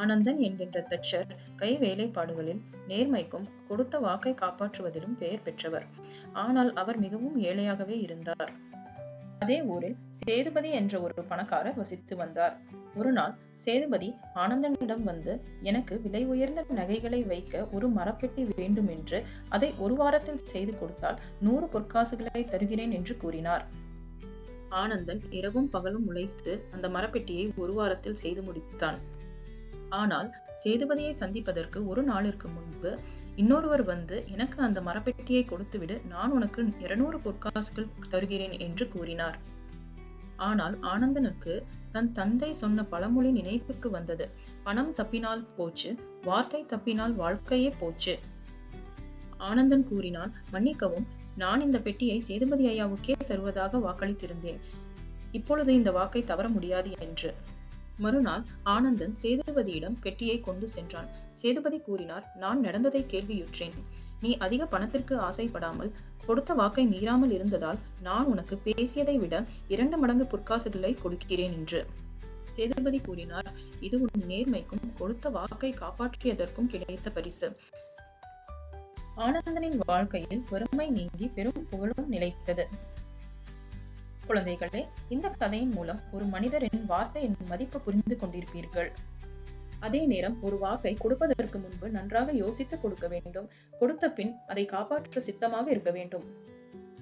ஆனந்தன் என்கின்ற தச்சர் கை வேலைப்பாடுகளில் நேர்மைக்கும் கொடுத்த வாக்கை காப்பாற்றுவதிலும் பெயர் பெற்றவர். ஆனால் அவர் மிகவும் ஏழையாகவே இருந்தார். அதே ஊரில் சேதுபதி என்ற ஒரு பணக்காரர் வசித்து வந்தார். ஒரு நாள் சேதுபதி ஆனந்தனிடம் வந்து எனக்கு விலை உயர்ந்த நகைகளை வைக்க ஒரு மரப்பெட்டி வேண்டும் என்று அதை ஒரு வாரத்தில் செய்து கொடுத்தால் நூறு பொற்காசுகளை தருகிறேன் என்று கூறினார். ஆனந்தன் இரவும் பகலும் உழைத்து அந்த மரப்பெட்டியை ஒரு வாரத்தில் செய்து முடித்தான். ஆனால் சேதுபதியை சந்திப்பதற்கு ஒரு நாளிற்கு முன்பு இன்னொருவர் வந்து எனக்கு அந்த மரப்பெட்டியை கொடுத்துவிடு நான் உனக்கு இருநூறு பொற்காசுகள் தருகிறேன் என்று கூறினார். ஆனால் ஆனந்தனுக்கு தன் தந்தை சொன்ன பழமொழி நினைப்புக்கு வந்தது. பணம் தப்பினால் போச்சு வார்த்தை தப்பினால் வாழ்க்கையே போச்சு ஆனந்தன் கூறினான். மன்னிக்கவும் நான் இந்த பெட்டியை சேதுபதி ஐயாவுக்கே தருவதாக வாக்களித்திருந்தேன். இப்பொழுது இந்த வாக்கை தவற முடியாது என்று. மறுநாள் ஆனந்தன் சேதுபதியிடம் பெட்டியை கொண்டு சென்றான். சேதுபதி கூறினார் நான் நடந்ததை கேள்வியுற்றேன். நீ அதிக பணத்திற்கு ஆசைப்படாமல் கொடுத்த வாக்கை மீறாமல் இருந்ததால் நான் உனக்கு பேசியதை விட இரண்டு மடங்கு பொற்காசுகளை கொடுக்கிறேன் என்று. சேதுபதி கூறினார் இது உன் நேர்மைக்கும் கொடுத்த வாக்கை காப்பாற்றியதற்கும் கிடைத்த பரிசு. ஆனந்தனின் வாழ்க்கையில் வறுமை நீங்கி பெரும் புகழும் நிலைத்தது. குழந்தைகளே இந்த கதையின் மூலம் ஒரு மனிதரின் வார்த்தையின் மதிப்பு புரிந்து கொண்டிருப்பீர்கள். அதே நேரம் ஒரு வாக்கை கொடுப்பதற்கு முன்பு நன்றாக யோசித்து கொடுக்க வேண்டும். கொடுத்த பின் அதை காப்பாற்ற சித்தமாக இருக்க வேண்டும்.